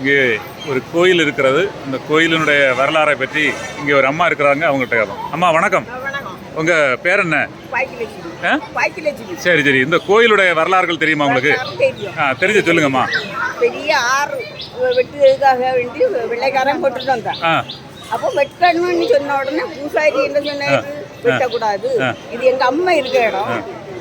இங்கே ஒரு கோயில் இருக்கிறது. இந்த கோயிலினுடைய வரலாறை பற்றி இங்கே ஒரு அம்மா இருக்கிறாங்க அவங்கள்ட்ட கேட்போம். அம்மா வணக்கம். வணக்கம். உங்க பேர் என்ன? சரி சரி. இந்த கோயிலுடைய வரலாறுகள் தெரியுமா உங்களுக்கு? ஆ தெரிஞ்சு சொல்லுங்கம்மா. பெரிய ஆறு வெட்டுறதுக்காக வேண்டி வெள்ளைக்காரன் போட்டுட்டு வந்தான் அப்போ வெட்டணும்னு சொன்ன உடனே பூசாரி என்ன சொன்னாரு? வெட்டக்கூடாது. இது எங்க அம்மா இருக்க இடம்.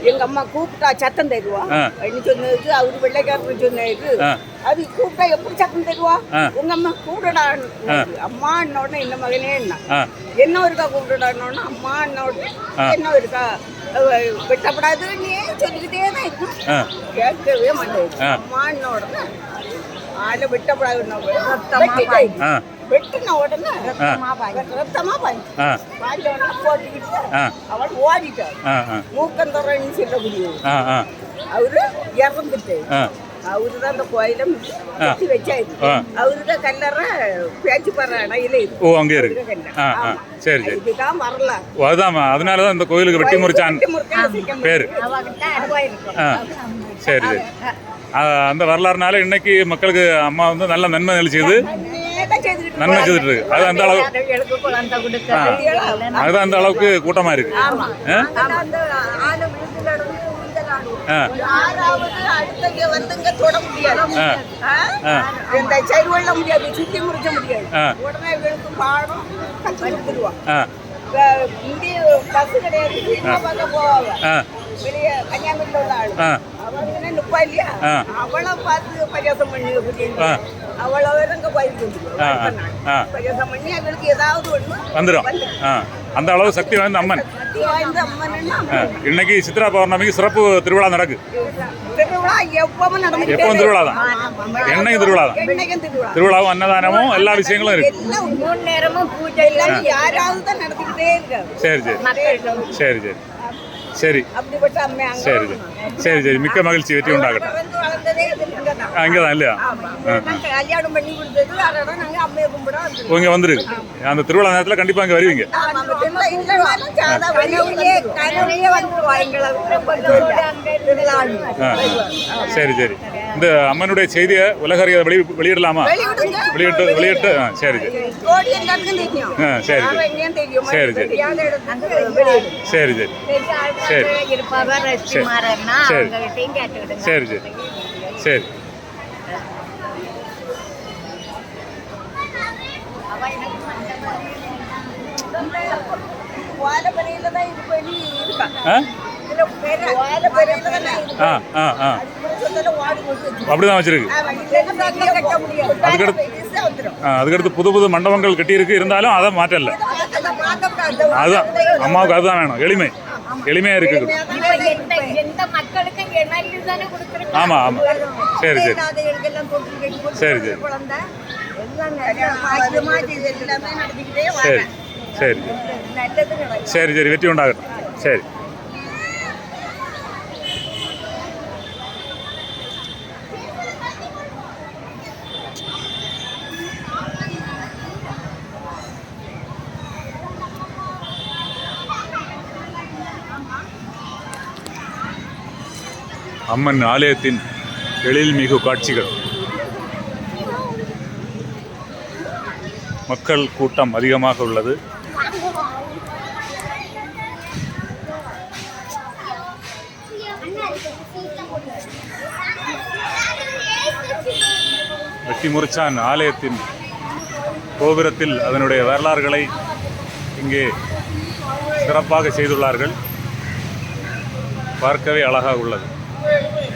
எங்க அம்மா கூப்பிட்டா சத்தம் தருவா. அப்படின்னு சொன்னதுக்கு அவரு வெள்ளைக்காரன் சொன்னாரு. ஆ. அது கூப்பிட்டா எப்படி சத்தம் தருவா. உங்க அம்மா கூப்பிடடா. அம்மா உடனே என்ன மகனே என்ன என்ன இருக்கா கூப்பிட்டுடான்னு அம்மா என்னோட. என்ன இருக்கா வெட்டப்படாது நீ சொல்லிக்கிட்டே தான் இருக்கும் ஆ. கேட்கவே மாட்டேங்குது. அம்மா என்னோட ஆளை வெட்டப்படாது வெட்டின உடனே ஆ. ரத்தமா பாஞ்சு ஆ. பாஞ்ச உடனே போட்டுக்கிட்டு ஆ. அவன் ஓடிட்டான். ஆ ஆ. மூக்கந்தரன்னு ஆ அவரு இறந்துட்டு. ஆ. அவரு தான் அந்த கோயிலை கட்டி வச்சாரு. ஆ. அவருட கல்லற பேச்சு இடையில ஓ அங்கே இருக்கு. ஆ ஆ. சரி சரி. இதுதான் வரலாம் ஓ அதுதான்மா அதனால தான் இந்த கோயிலுக்கு வெட்டி முறிச்சான். பேர். ஆ. சரி சரி. அந்த வரலாறுனால இன்னைக்கு மக்களுக்கு அம்மா வந்து நல்ல நன்மை நிகழ்ச்சியது நன்மை செய்துட்டு இருக்கு அது அந்த அளவு அதுதான் அந்த அளவுக்கு கூட்டமா இருக்கு. கன்னியாகுமரியில் உள்ள ஆளு. ஆ. அவங்க நிப்பா இல்லையா ஆ. அவளை பார்த்து வேறங்க கோயிலுக்கு. பரியாசம் பண்ணி அவளுக்கு ஏதாவது ஒண்ணு வந்துடும் ஆ அந்த அளவு சக்தி வாய்ந்த அம்மன் சக்தி வாய்ந்த அம்மன்னா ஆ, இன்னைக்கு சித்ரா பௌர்ணமிக்கு சிறப்பு திருவிழா நடக்கு திருவிழா எப்பவும் திருவிழா தான் என்னைக்கும் திருவிழா தான் திருவிழாவும் அன்னதானமும் எல்லா விஷயங்களும் இருக்கு எல்லாம் மூணு நேரமும் பூஜை எல்லாம் யாராவது தான் நடத்திக்கிட்டே இருக்காங்க சரி சரி சரி சரி சரி. அப்படிப்பட்ட அம்மை அங்க சரி சரி. சரி சரி. மிக்க மகிழ்ச்சி. வெற்றி உண்டாகட்டும். அங்கே தான் இல்லையா. இங்கே வந்துருக்கு. அந்த திருவிழா நேரத்தில் கண்டிப்பாக இங்கே வருவீங்க சரி சரி. இந்த அம்மனுடைய செய்தியை உலகறிய வெளி வெளியிடலாமா? சரி இருப்பவர் சரி. ரசிமாறன்னா சரி. அவங்ககிட்டயும் கேட்டுக்கிடுங்க சரி சரி சரி வாழப்பறையில தான் இது பண்ணி இருக்கா. ஆ இருக்கு. ஆ ஆ ஆ. போட்டு வச்சிருக்கு. ஆமா. அதுக்கடுத்து- அதுக்கடுத்து புது புது மண்டபங்கள் கட்டியிருக்கு. இருந்தாலும் அதை மாற்றல. அதுதான். அம்மாவுக்கு அதுதான் வேணும். எளிமை. தானே கொடுக்குறோம் ஆமாம் ஆமாம் சரி சரி. சரி, சரி. சரி. சரி சரி சரி. வெற்றி உண்டாகட்டும். சரி. அம்மன் ஆலயத்தின் எழில்மிகு காட்சிகள். மக்கள் கூட்டம் அதிகமாக உள்ளது. வெட்டிமுறிச்சான் ஆலயத்தின் கோபுரத்தில் அதனுடைய வரலாறுகளை இங்கே சிறப்பாக செய்துள்ளார்கள். பார்க்கவே அழகாக உள்ளது. Gracias.